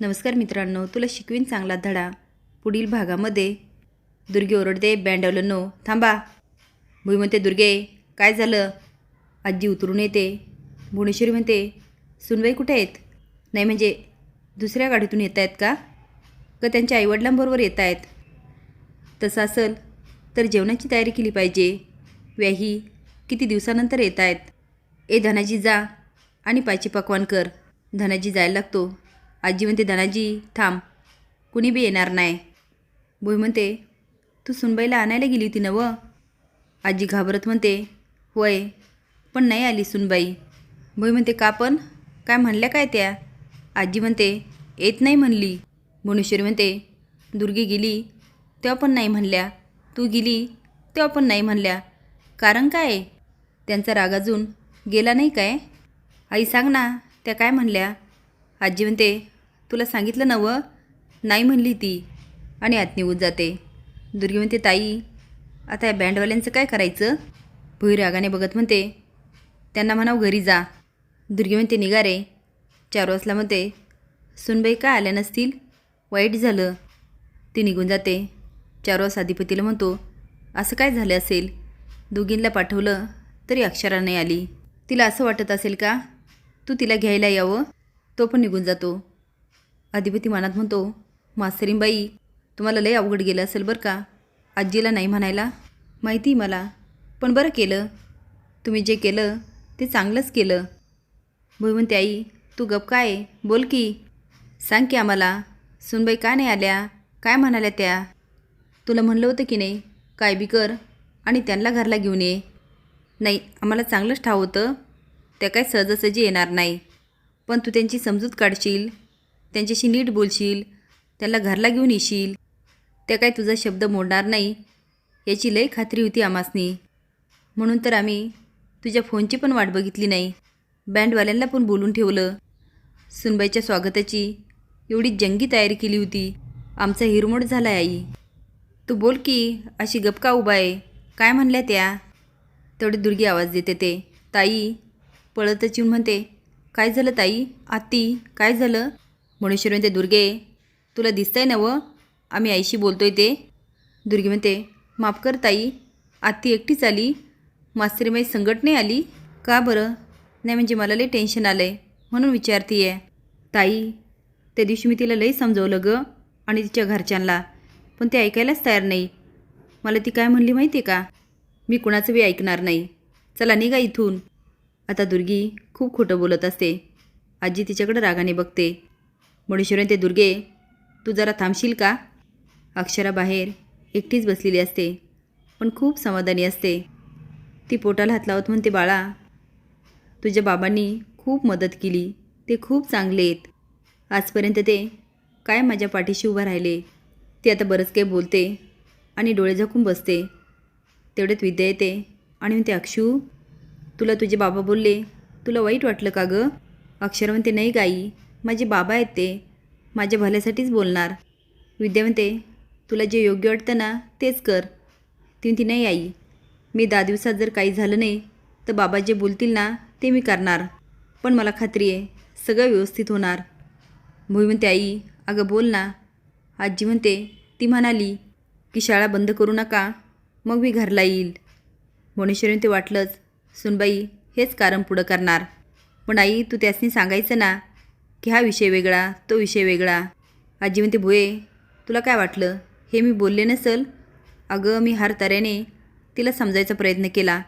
नमस्कार मित्रांनो तुला शिकवीन चांगला धडा. पुढील भागामध्ये दुर्गे ओरडते बँडवलनो थांबा. भुई म्हणते दुर्गे काय झालं? आजी उतरून येते. भुवनेश्वरी म्हणते सुनबाई कुठे आहेत? नाही म्हणजे दुसऱ्या गाडीतून येत आहेत का? का त्यांच्या आईवडिलांबरोबर येत आहेत. तसं असेल तर जेवणाची तयारी केली पाहिजे. व्याही किती दिवसानंतर येत आहेत? ए धनाजी जा आणि पायची पकवान कर. धनाजी जायला लागतो. आजी म्हणते धनाजी थांब. कुणी बी येणार नाही. भुई म्हणते तू सुनबाईला आणायला गेली होती ना व आजी घाबरत म्हणते होय पण नाही आली सुनबाई. भुई म्हणते का पण? काय म्हणल्या काय त्या? आजी म्हणते येत नाही म्हणली. भुवनेश्वरी म्हणते दुर्गी गेली तेव्हा पण नाही म्हणल्या. तू गेली तेव्हा पण नाही म्हणल्या. कारण काय? त्यांचा राग अजून गेला नाही काय? आई सांग ना त्या काय म्हणल्या? आजी म्हणते तुला सांगितलं नवं नाही म्हणली ती. आणि आत निघून जाते. दुर्गी म्हणते ताई आता या बँडवाल्यांचं काय करायचं? भुई रागाने बघत म्हणते त्यांना म्हणाव घरी जा. दुर्गी म्हणते निघा रे. चार वाजला म्हणते सुनबाई काय आल्या नसतील? वाईट झालं. ती निघून जाते. चार वाज अधिपतीला म्हणतो असं काय झालं असेल? दोघींना पाठवलं तरी अक्षरा नाही आली. तिला असं वाटत असेल का? तू तिला घ्यायला यावं? तो पण निघून जातो. अधिपती मनात म्हणतो मास्तरींबाई तुम्हाला लय अवघड गेलं असेल बरं का? आजीला नाही म्हणायला? माहिती मला. पण बरं केलं. तुम्ही जे केलं ते चांगलंच केलं. भुईमंती आई तू गप काय? बोल की. सांग की आम्हाला. सुनबाई का नाही आल्या? काय म्हणाल्या त्या? तुला म्हणलं होतं की नाही काय बी कर आणि त्यांना घरला घेऊन ये. नाही आम्हाला चांगलंच ठाव होतं. त्या काय सहजासहजी येणार नाही. पण तू त्यांची समजूत काढशील. त्यांच्याशी नीट बोलशील त्याला घरला घेऊन येशील त्या काय तुझा शब्द मोडणार नाही याची लई खात्री होती आमासनी. म्हणून तर आम्ही तुझ्या फोनची पण वाट बघितली नाही. बँडवाल्यांना पण बोलून ठेवलं. सुनबाईच्या स्वागताची एवढी जंगी तयारी केली होती. आमचा हिरमोड झाला आहे आई. तू बोल की अशी गपका उभा आहे? काय म्हणल्या त्या? तेवढी दुर्गी आवाज देते ते. ताई पळतच येऊन म्हणते काय झालं ताई? आत्ती काय झालं? म्हणून म्हणते दुर्गे तुला दिसतंय ना व? आम्ही आईशी बोलतोय ते. दुर्गी म्हणते माफ कर ताई आत्ती एकटीच आली. मास्तरीमाई संकट नाही आली. का बरं? नाही म्हणजे मला लई टेन्शन आलं आहे म्हणून विचारती आहे ताई त्या दिवशी मी तिला लई समजवलं गं आणि तिच्या घरच्यांना पण ते ऐकायलाच तयार नाही. मला ती काय म्हणली माहिती आहे का? मी कुणाचं बी ऐकणार नाही. चला निघा इथून. आता दुर्गी खूप खोटं बोलत असते. आजी तिच्याकडे रागाने बघते. मुळेश्वरन ते दुर्गे तू जरा थांबशील का? अक्षरा बाहेर एकटीच बसलेली असते पण खूप समाधानी असते. ती पोटाला हात लावत म्हणते बाळा तुझ्या बाबांनी खूप मदत केली ते खूप चांगले आहेत. आजपर्यंत ते काय माझ्या पाठीशी उभं राहिले? ते आता बरंच काही बोलते आणि डोळे झाकून बसते. तेवढ्यात विद्या येते आणि म्हणते अक्षू तुला तुझे बाबा बोलले तुला वाईट वाटलं का गं? अक्षर म्हणते नाही गाई माझे बाबा आहेत ते. माझ्या भल्यासाठीच बोलणार. विद्या म्हणते तुला जे योग्य वाटतं ना तेच कर. ती ती नाही आई. मी दहा दिवसात जर काही झालं नाही तर बाबा जे बोलतील ना ते मी करणार. पण मला खात्री आहे सगळं व्यवस्थित होणार. भुई म्हणते आई अगं बोल ना. आजी म्हणते ती म्हणाली की शाळा बंद करू नका मग मी घरला येईल. भुवनेश्वरीने ते वाटलंच. सुनबाई हेच कारण पुढं करणार. पण आई तू त्यासनी सांगायचं ना की हा विषय वेगळा तो विषय वेगळा. आजी म्हणते भुये तुला काय वाटलं? हे मी बोलले नसल. अगं मी हर तऱ्हेने तिला समजायचा प्रयत्न केला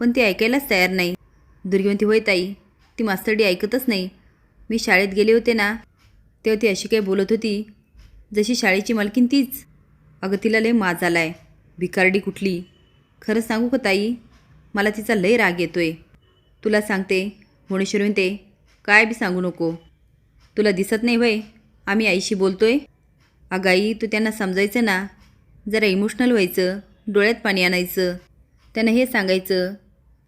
पण ती ऐकायलाच तयार नाही. दुर्गी म्हणते होय ताई ती मास्तरडी ऐकतच नाही. मी शाळेत गेले होते ना तेव्हा ती अशी काही बोलत होती जशी शाळेची मालकीन तीच. अगं तिला लय माज आला आहे भिकारडी कुठली? खरं सांगू का ताई मला तिचा लय राग येतोय. तुला सांगते भुवनेश्वर म्हणते काय बी सांगू नको. तुला दिसत नाही वय आम्ही आईशी बोलतो आहे अगं आई तू त्यांना समजायचं ना? जरा इमोशनल व्हायचं डोळ्यात पाणी आणायचं. त्यांना हे सांगायचं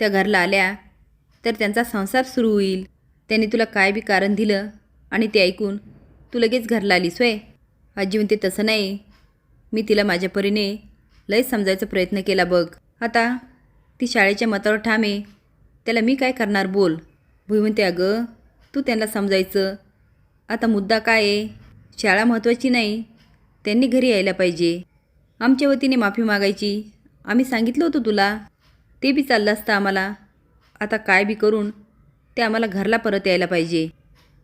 त्या घरला आल्या तर त्यांचा संसार सुरू होईल. त्यांनी तुला काय बी कारण दिलं आणि ते ऐकून तू लगेच घरला आलीस वय आजी म्हणते तसं नाही. मी तिला माझ्या परीने लय समजायचा प्रयत्न केला बघ. आता ती शाळेच्या मतावर ठाम आहे. त्याला मी काय करणार बोल? भुई म्हणते अगं तू त्यांना समजायचं आता मुद्दा काय आहे? शाळा महत्त्वाची नाही. त्यांनी घरी यायला पाहिजे. आमच्या वतीने माफी मागायची. आम्ही सांगितलं होतं तुला. ते बी चाललं असतं आम्हाला. आता काय बी करून ते आम्हाला घरला परत यायला पाहिजे.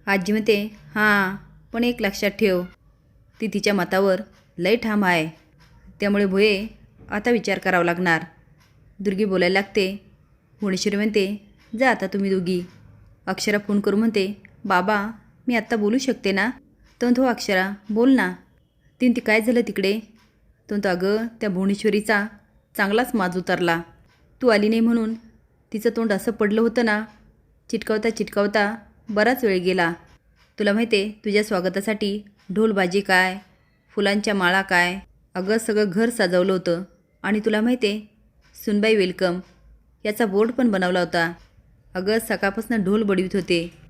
आजी म्हणते हां पण एक लक्षात ठेव. ती तिच्या मतावर लय ठाम आहे. त्यामुळे भोये आता विचार करावा लागणार. दुर्गी बोलायला लागते. भुवनेश्वरी म्हणते जा आता तुम्ही दोघी. अक्षरा फोन करू म्हणते बाबा मी आत्ता बोलू शकते ना? तो हो अक्षरा बोल ना. तीन ती काय झालं तिकडे? तो अगं त्या भुवनेश्वरीचा चांगलाच माज उतरला. तू आली नाही म्हणून तिचं तोंड असं पडलं होतं ना? चिटकावता चिटकावता बराच वेळ गेला. तुला माहिती आहे तुझ्या स्वागतासाठी ढोलबाजी काय फुलांच्या माळा काय अगं सगळं घर सजवलं होतं. आणि तुला माहिती आहे सुनबाई वेलकम याचा बोर्ड पण बनवला होता. अगं सकाळपासून ढोल बडवीत होते.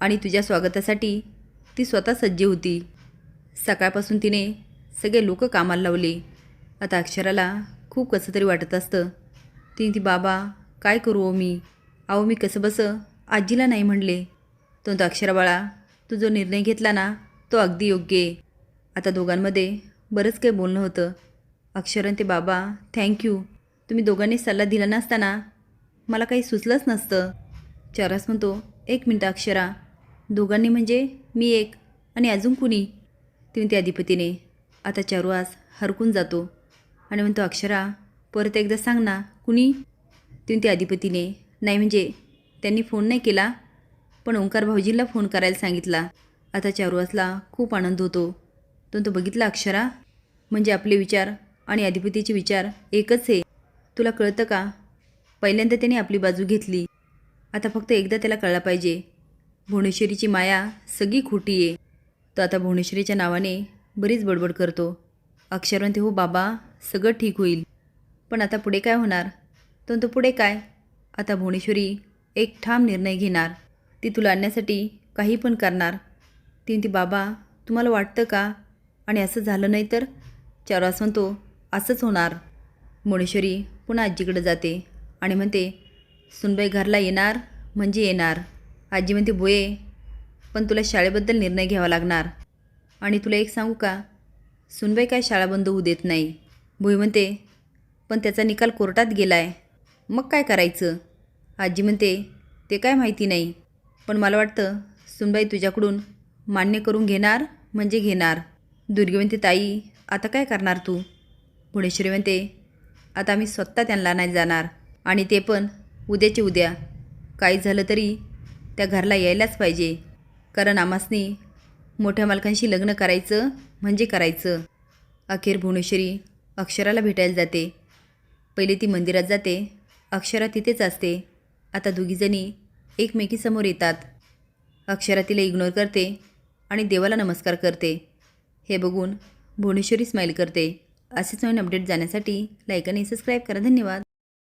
आणि तुझ्या स्वागतासाठी ती स्वतः सज्ज होती. सकाळपासून तिने सगळे लोक कामाला लावले. आता अक्षराला खूप कसं तरी वाटत असतं. तिने ती बाबा काय करू ओ मी? अहो मी कसं बसं? आजीला नाही म्हणले. तो तो अक्षराबाळा तू जो निर्णय घेतला ना तो अगदी योग्य आहे. आता दोघांमध्ये बरंच काही बोलणं होतं. अक्षरन ते बाबा थँक्यू तुम्ही दोघांनी सल्ला दिला नसताना मला काही सुचलंच नसतं. चारास म्हणतो एक मिनटं अक्षरा. दोघांनी म्हणजे मी एक आणि अजून कुणी? तिने त्या अधिपतीने. आता चारुआस हरकून जातो. आणि म्हणतो अक्षरा परत एकदा सांग ना कुणी? तिने त्या अधिपतीने. नाही म्हणजे त्यांनी फोन नाही केला? पण ओंकार भाऊजींना फोन करायला सांगितला. आता चारुआसला खूप आनंद होतो. तो तो बघितला अक्षरा? म्हणजे आपले विचार आणि अधिपतीचे विचार एकच आहे. तुला कळतं का? पहिल्यांदा त्याने आपली बाजू घेतली. आता फक्त एकदा त्याला कळला पाहिजे. भुवनेश्वरीची माया सगळी खोटी आहे. तो आता भुवनेश्वरीच्या नावाने बरीच बडबड करतो. अक्षर म्हणते हो बाबा सगळं ठीक होईल. पण आता पुढे काय होणार? तो तो पुढे काय? आता भुवनेश्वरी एक ठाम निर्णय घेणार. ती तुला आणण्यासाठी काही पण करणार. ती म्हणते बाबा तुम्हाला वाटतं का? आणि असं झालं नाही तर? चारवास म्हणतो असंच होणार. भुवनेश्वरी पुन्हा आजीकडे जाते आणि म्हणते सुनबाई घरला येणार म्हणजे येणार. आजी म्हणते बोये पण तुला शाळेबद्दल निर्णय घ्यावा लागणार. आणि तुला एक सांगू का? सुनबाई काय शाळा बंद होऊ देत नाही. भोई म्हणते पण त्याचा निकाल कोर्टात गेला आहे मग काय करायचं? आजी म्हणते ते काय माहिती नाही. पण मला वाटतं सुनबाई तुझ्याकडून मान्य करून घेणार म्हणजे घेणार. दुर्गी म्हणते ताई आता काय करणार तू? भुवनेश्वरी म्हणते आता मी स्वतः त्यांना नाही जाणार. आणि ते पण उद्याचे उद्या. काही झालं तरी त्या घरला यायलाच पाहिजे. कारण आमासनी मोठ्या मालकांशी लग्न करायचं म्हणजे करायचं. अखेर भुवनेश्वरी अक्षराला भेटायला जाते. पहिले ती मंदिरात जाते. अक्षरा तिथेच असते. आता दोघीजणी एकमेकीसमोर येतात. अक्षरा तिला इग्नोर करते आणि देवाला नमस्कार करते. हे बघून भुवनेश्वरी स्माईल करते. असेच नवीन अपडेट जाण्यासाठी लाईक आणि सबस्क्राईब करा. धन्यवाद.